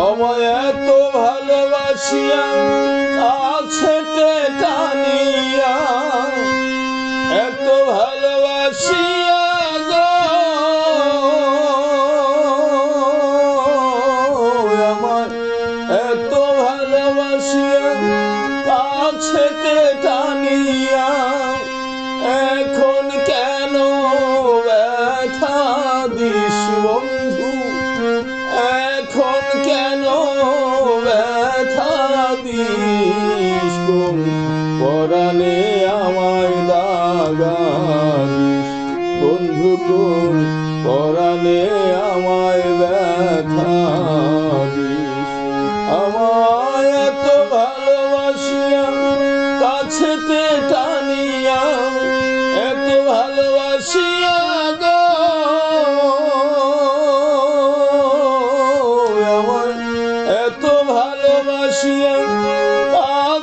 আমায় এত ভালোবাসিয়া আছে টানিয়া পরাণে আমায় দাগা দিস বন্ধু কোন পরাণে আমায় ব্যথা আমায় এত ভালোবাসিয়া, কাছেতে টানিয়া এত ভালোবাসিয়া গো। আমায় এত ভালোবাসিয়া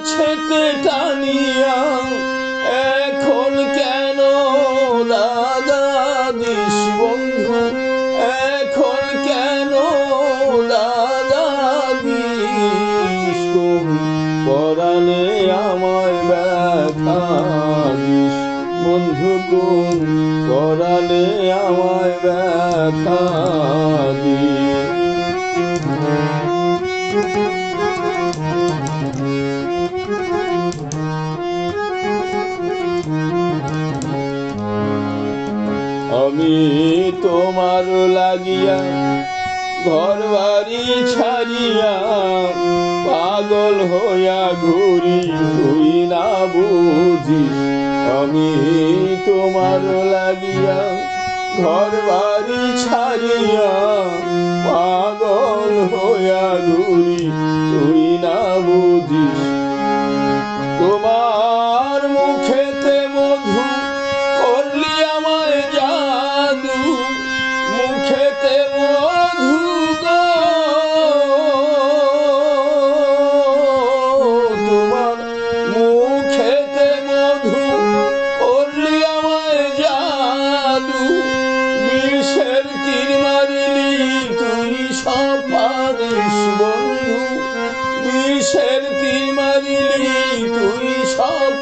কাছেতে টানিয়া, এখন কেন দাদা দিস বন্ধু? এখন কেন দাদা দিস পরাণে আমায় ব্যথা বন্ধু কোন পরাণে আমার ব্যথা দিস। লাগিয়া ঘর বাড়ি ছাড়িয়া পাগল হইয়া ঘুরি, তুই না বুঝিস, আমি তোমার লাগিয়া ঘর বাড়ি ছাড়িয়া পাগল হইয়া ঘুরি, তুই না বুঝিস।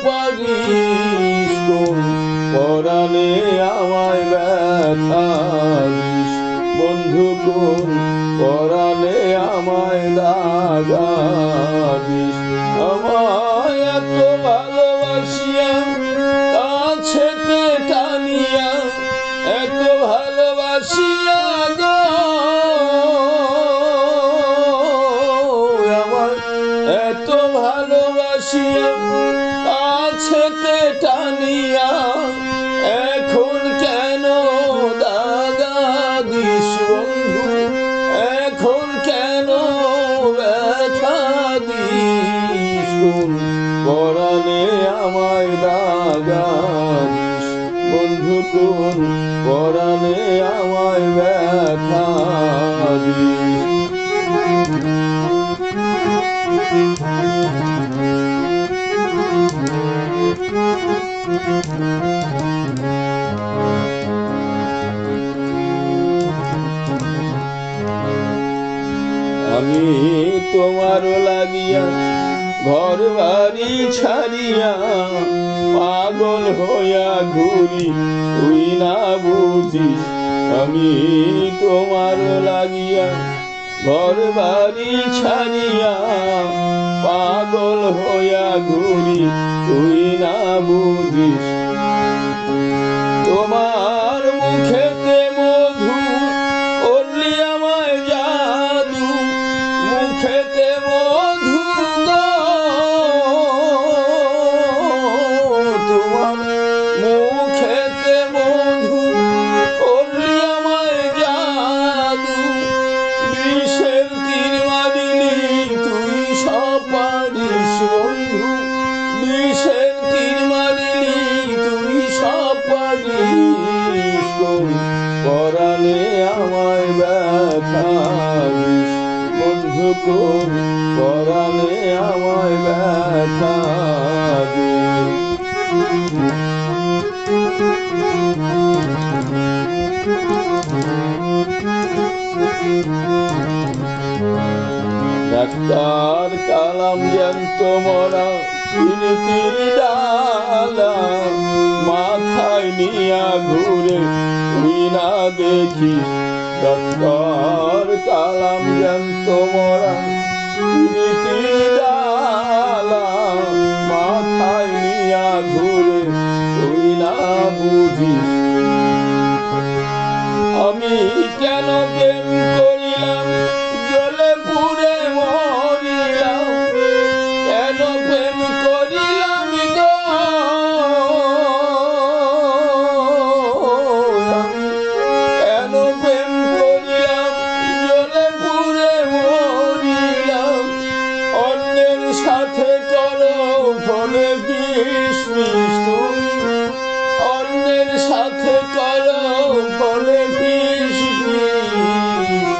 পারিস পরাণে আমায় ব্যথা দিস বন্ধু কোন পরাণে আমায় দাগা দিস আমায় এত ভালোবাসিয়া কাছেতে টানিয়া এত ভালোবাসিয়া গো আমার এত ভালোবাসিয়া কাছেতে টানিয়া এখন কেন দাদা দিস এখন কেন ব্যথা দিস কোন আমায় দাগা দিস বন্ধু কোন? পরাণে আমায় ব্যথা দিস। আমি তোমার লাগিয়া ঘর বাড়ি ছাড়িয়া পাগল হইয়া ঘুরি, তুই না বুঝিস, আমি তোমার লাগিয়া ঘর বাড়ি ছাড়িয়া পাগল হইয়া ঘুরি, তুই না বুঝিস। তোমার ডাক্তার কালাম জ্যান্ত মরা প্রীতির ডালা, মাথায় নিয়া ঘুরে বিনা দেখি ডাক্তার কালাম জ্যান্ত মরা ডালা, মাথায় নিয়া ঘুরে, তুই না আমি কেন প্রেম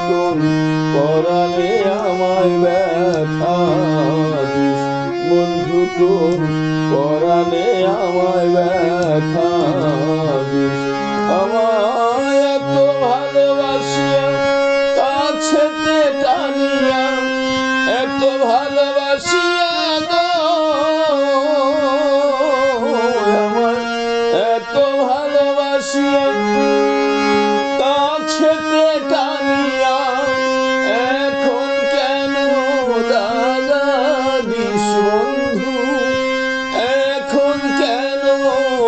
কোন পরালে আমায় ব্যথা বন্ধু পরালে আমায় ব্যথা কাছেতে টানিয়া এখন কেন দাদা দিস বন্ধু? এখন কেন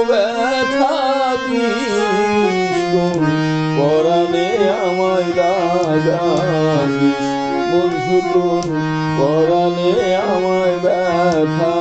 ব্যথা দিস পরাণে আমায় দাদা বন্ধু পরাণে আমায় ব্যথা